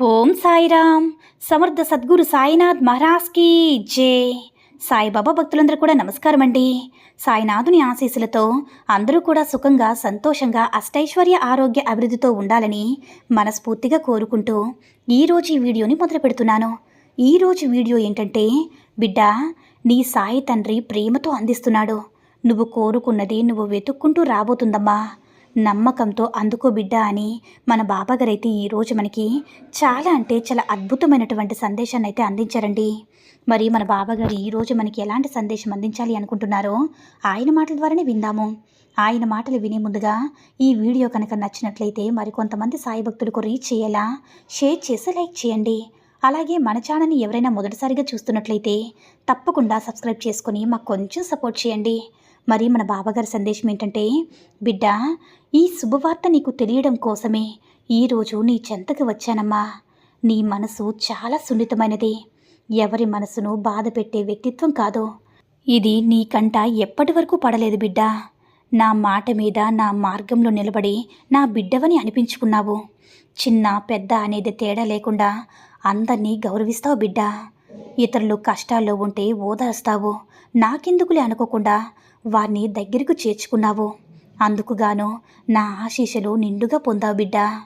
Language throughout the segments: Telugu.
Om Sairam. Samarth Sadguru Sainath మహారాజ్కి జే. సాయిబాబా భక్తులందరూ కూడా నమస్కారం అండి సాయినాథుని ఆశీస్సులతో అందరూ కూడా సుఖంగా సంతోషంగా అష్టైశ్వర్య ఆరోగ్య అభివృద్ధితో ఉండాలని మనస్ఫూర్తిగా కోరుకుంటూ ఈరోజు ఈ వీడియోని మొదలు పెడుతున్నాను. ఈరోజు వీడియో ఏంటంటే బిడ్డ నీ సాయి తండ్రి ప్రేమతో అందిస్తున్నాడు. నువ్వు కోరుకున్నది నువ్వు వెతుక్కుంటూ రాబోతుందమ్మా. నమ్మకంతో అందుకో బిడ్డ అని మన బాబాగారైతే ఈరోజు మనకి చాలా అంటే చాలా అద్భుతమైనటువంటి సందేశాన్ని అయితే అందించారండి. మరి మన బాబాగారు ఈరోజు మనకి ఎలాంటి సందేశం అందించాలి అనుకుంటున్నారో ఆయన మాటల ద్వారానే విందాము. ఆయన మాటలు వినే ముందుగా ఈ వీడియో కనుక నచ్చినట్లయితే మరికొంతమంది సాయి భక్తులకు రీచ్ చేయేలా షేర్ చేసి లైక్ చేయండి. అలాగే మన ఛానల్ని ఎవరైనా మొదటిసారిగా చూస్తున్నట్లయితే తప్పకుండా సబ్స్క్రైబ్ చేసుకొని మాకు కొంచెం సపోర్ట్ చేయండి. మరి మన బాబాగారి సందేశం ఏంటంటే బిడ్డ ఈ శుభవార్త నీకు తెలియడం కోసమే ఈరోజు నీ చెంతకు వచ్చానమ్మా. నీ మనసు చాలా సున్నితమైనది. ఎవరి మనసును బాధ పెట్టే వ్యక్తిత్వం కాదు. ఇది నీ కంట ఎప్పటి వరకు పడలేదు బిడ్డ. నా మాట మీద నా మార్గంలో నిలబడి నా బిడ్డవని అనిపించుకున్నావు. చిన్న పెద్ద అనేది తేడా లేకుండా అందరినీ గౌరవిస్తావు బిడ్డ. ఇతరులు కష్టాల్లో ఉంటే ఓదారుస్తావు. నాకెందుకులే అనుకోకుండా వారిని దగ్గరకు చేర్చుకున్నావు. అందుకుగాను నా ఆశీషలు నిండుగా పొందావు బిడ్డ.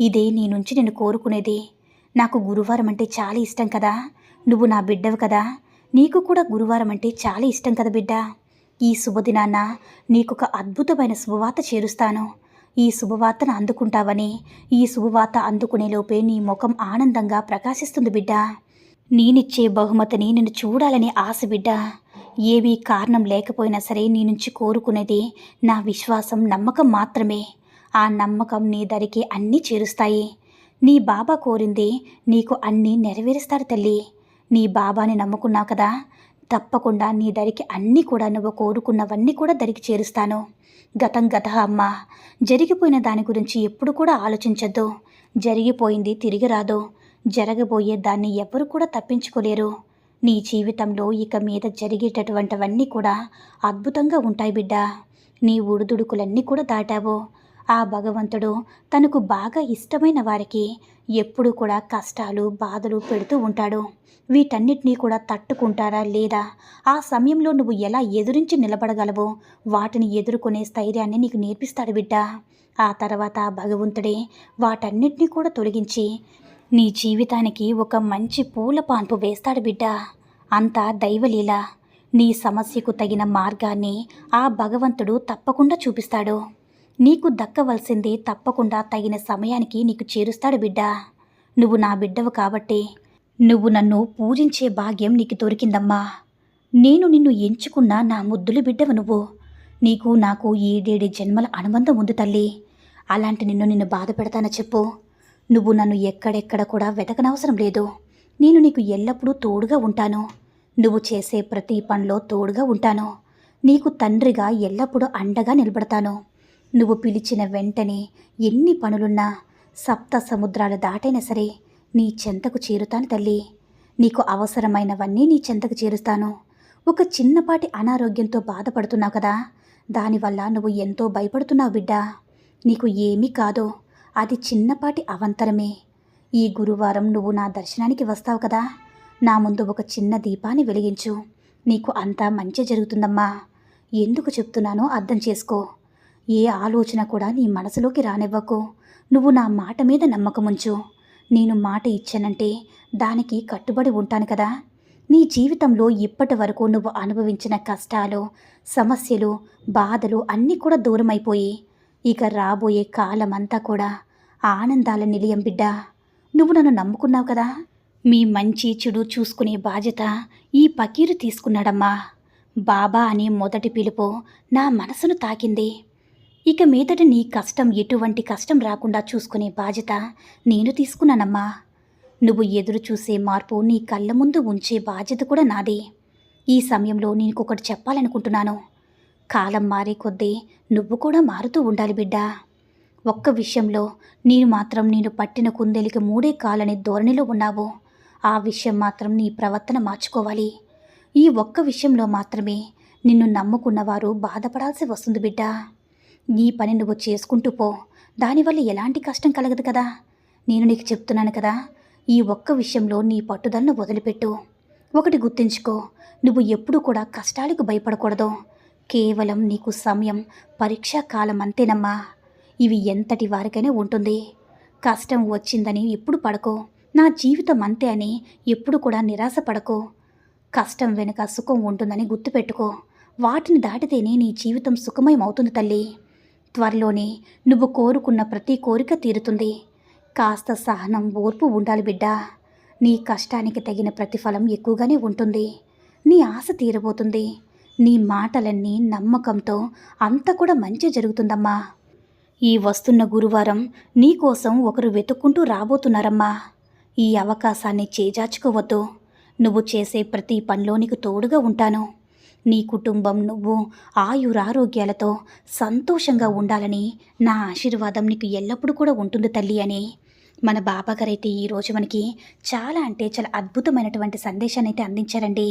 ఇదే నీ నుంచి నేను కోరుకునేది. నాకు గురువారం అంటే చాలా ఇష్టం కదా. నువ్వు నా బిడ్డవు కదా. నీకు కూడా గురువారం అంటే చాలా ఇష్టం కదా బిడ్డ. ఈ శుభదినాన నీకొక అద్భుతమైన శుభవార్త చేరుస్తాను. ఈ శుభవార్తను అందుకుంటావని ఈ శుభవార్త అందుకునే లోపే నీ ముఖం ఆనందంగా ప్రకాశిస్తుంది బిడ్డ. నేనిచ్చే బహుమతిని నేను చూడాలని ఆశ బిడ్డ. ఏమీ కారణం లేకపోయినా సరే నీ నుంచి కోరుకునేది నా విశ్వాసం నమ్మకం మాత్రమే. ఆ నమ్మకం నీ దరికి అన్నీ చేరుస్తాయి. నీ బాబా కోరింది నీకు అన్నీ నెరవేరుస్తాడు తల్లి. నీ బాబాని నమ్ముకున్నావు కదా? తప్పకుండా నీ దరికి అన్నీ కూడా నువ్వు కోరుకున్నవన్నీ కూడా దరికి చేరుస్తాను. గతం గత అమ్మ. జరిగిపోయిన దాని గురించి ఎప్పుడు కూడా ఆలోచించద్దు. జరిగిపోయింది తిరిగి రాదు. జరగబోయే దాన్ని ఎవ్వరు కూడా తప్పించుకోలేరు. నీ జీవితంలో ఇక మీద జరిగేటటువంటివన్నీ కూడా అద్భుతంగా ఉంటాయి బిడ్డ. నీ ఉడుదుడుకులన్నీ కూడా దాటావు. ఆ భగవంతుడు తనకు బాగా ఇష్టమైన వారికి ఎప్పుడు కూడా కష్టాలు బాధలు పెడుతూ ఉంటాడు. వీటన్నిటినీ కూడా తట్టుకుంటారా లేదా? ఆ సమయంలో నువ్వు ఎలా ఎదురించి నిలబడగలవో వాటిని ఎదుర్కొనే స్థైర్యాన్ని నీకు నేర్పిస్తాడు బిడ్డ. ఆ తర్వాత ఆ భగవంతుడే వాటన్నిటినీ కూడా తొలగించి నీ జీవితానికి ఒక మంచి పూల పాన్పు వేస్తాడు బిడ్డ. అంతా దైవలీల నీ సమస్యకు తగిన మార్గాన్ని ఆ భగవంతుడు తప్పకుండా చూపిస్తాడు. నీకు దక్కవలసింది తప్పకుండా తగిన సమయానికి నీకు చేరుస్తాడు బిడ్డ. నువ్వు నా బిడ్డవు కాబట్టి నువ్వు నన్ను పూజించే భాగ్యం నీకు దొరికిందమ్మా. నేను నిన్ను ఎంచుకున్న నా ముద్దులు బిడ్డవు నువ్వు. నీకు నాకు ఏడేడి జన్మల అనుబంధం ఉంది తల్లి. అలాంటి నిన్ను నిన్ను బాధ పెడతానో చెప్పు. నువ్వు నన్ను ఎక్కడెక్కడ కూడా వెతకనవసరం లేదు. నేను నీకు ఎల్లప్పుడూ తోడుగా ఉంటాను. నువ్వు చేసే ప్రతి పనిలో తోడుగా ఉంటాను. నీకు తండ్రిగా ఎల్లప్పుడూ అండగా నిలబడతాను. నువ్వు పిలిచిన వెంటనే ఎన్ని పనులున్నా సప్త సముద్రాలు దాటైనా సరే నీ చెంతకు చేరుతాను తల్లి. నీకు అవసరమైనవన్నీ నీ చెంతకు చేరుస్తాను. ఒక చిన్నపాటి అనారోగ్యంతో బాధపడుతున్నావు కదా. దానివల్ల నువ్వు ఎంతో భయపడుతున్నావు బిడ్డ. నీకు ఏమీ కాదు. అది చిన్నపాటి అవంతరమే. ఈ గురువారం నువ్వు నా దర్శనానికి వస్తావు కదా? నా ముందు ఒక చిన్న దీపాన్ని వెలిగించు. నీకు అంతా మంచి జరుగుతుందమ్మా. ఎందుకు చెప్తున్నానో అర్థం చేసుకో. ఏ ఆలోచన కూడా నీ మనసులోకి రానివ్వకు. నువ్వు నా మాట మీద నమ్మకముంచు. నేను మాట ఇచ్చానంటే దానికి కట్టుబడి ఉంటాను కదా. నీ జీవితంలో ఇప్పటి వరకు నువ్వు అనుభవించిన కష్టాలు సమస్యలు బాధలు అన్నీ కూడా దూరమైపోయి ఇక రాబోయే కాలమంతా కూడా ఆనందాల నిలయం బిడ్డ. నువ్వు నన్ను నమ్ముకున్నావు కదా? మీ మంచి చెడు చూసుకునే బాధ్యత ఈ పకీరు తీసుకున్నాడమ్మా. బాబా అనే మొదటి పిలుపు నా మనసును తాకింది. ఇక మీదట నీ కష్టం ఎటువంటి కష్టం రాకుండా చూసుకునే బాధ్యత నేను తీసుకున్నానమ్మా. నువ్వు ఎదురు చూసే మార్పు నీ కళ్ళ ముందు ఉంచే బాధ్యత కూడా నాది. ఈ సమయంలో నేను ఒకటి చెప్పాలనుకుంటున్నాను. కాలం మారే కొద్దీ నువ్వు కూడా మారుతూ ఉండాలి బిడ్డా. ఒక్క విషయంలో నేను మాత్రం నేను పట్టిన కుందేలికి మూడే కాలని ధోరణిలో ఉన్నావు. ఆ విషయం మాత్రం నీ ప్రవర్తన మార్చుకోవాలి. ఈ ఒక్క విషయంలో మాత్రమే నిన్ను నమ్ముకున్నవారు బాధపడాల్సి వస్తుంది బిడ్డా. నీ పని నువ్వు చేసుకుంటూ పో. దానివల్ల ఎలాంటి కష్టం కలగదు కదా. నేను నీకు చెప్తున్నాను కదా ఈ ఒక్క విషయంలో నీ పట్టుదలను వదిలిపెట్టు. ఒకటి గుర్తుంచుకో నువ్వు ఎప్పుడూ కూడా కష్టాలకు భయపడకూడదు. కేవలం నీకు సమయం పరీక్షా కాలం అంతేనమ్మా. ఇవి ఎంతటి వారికైనా ఉంటుంది. కష్టం వచ్చిందని ఎప్పుడు పడకో. నా జీవితం అంతే అని ఎప్పుడు కూడా నిరాశ పడకో కష్టం వెనుక సుఖం ఉంటుందని గుర్తుపెట్టుకో. వాటిని దాటితేనే నీ జీవితం సుఖమయం అవుతుంది తల్లి. త్వరలోనే నువ్వు కోరుకున్న ప్రతి కోరిక తీరుతుంది. కాస్త సహనం ఓర్పు ఉండాలి బిడ్డా. నీ కష్టానికి తగిన ప్రతిఫలం ఎక్కువగానే ఉంటుంది. నీ ఆశ తీరబోతుంది. నీ మాటలన్నీ నమ్మకంతో అంతా కూడా మంచి జరుగుతుందమ్మా. ఈ వస్తున్న గురువారం నీకోసం ఒకరు వెతుక్కుంటూ రాబోతున్నారమ్మా. ఈ అవకాశాన్ని చేజార్చుకోవద్దు. నువ్వు చేసే ప్రతి పనిలో నీకు తోడుగా ఉంటాను. నీ కుటుంబం నువ్వు ఆయురారోగ్యాలతో సంతోషంగా ఉండాలని నా ఆశీర్వాదం నీకు ఎల్లప్పుడూ కూడా ఉంటుంది తల్లి అని. మన బాబాగారైతే ఈరోజు మనకి చాలా అంటే చాలా అద్భుతమైనటువంటి సందేశాన్ని అయితే అందించారండి.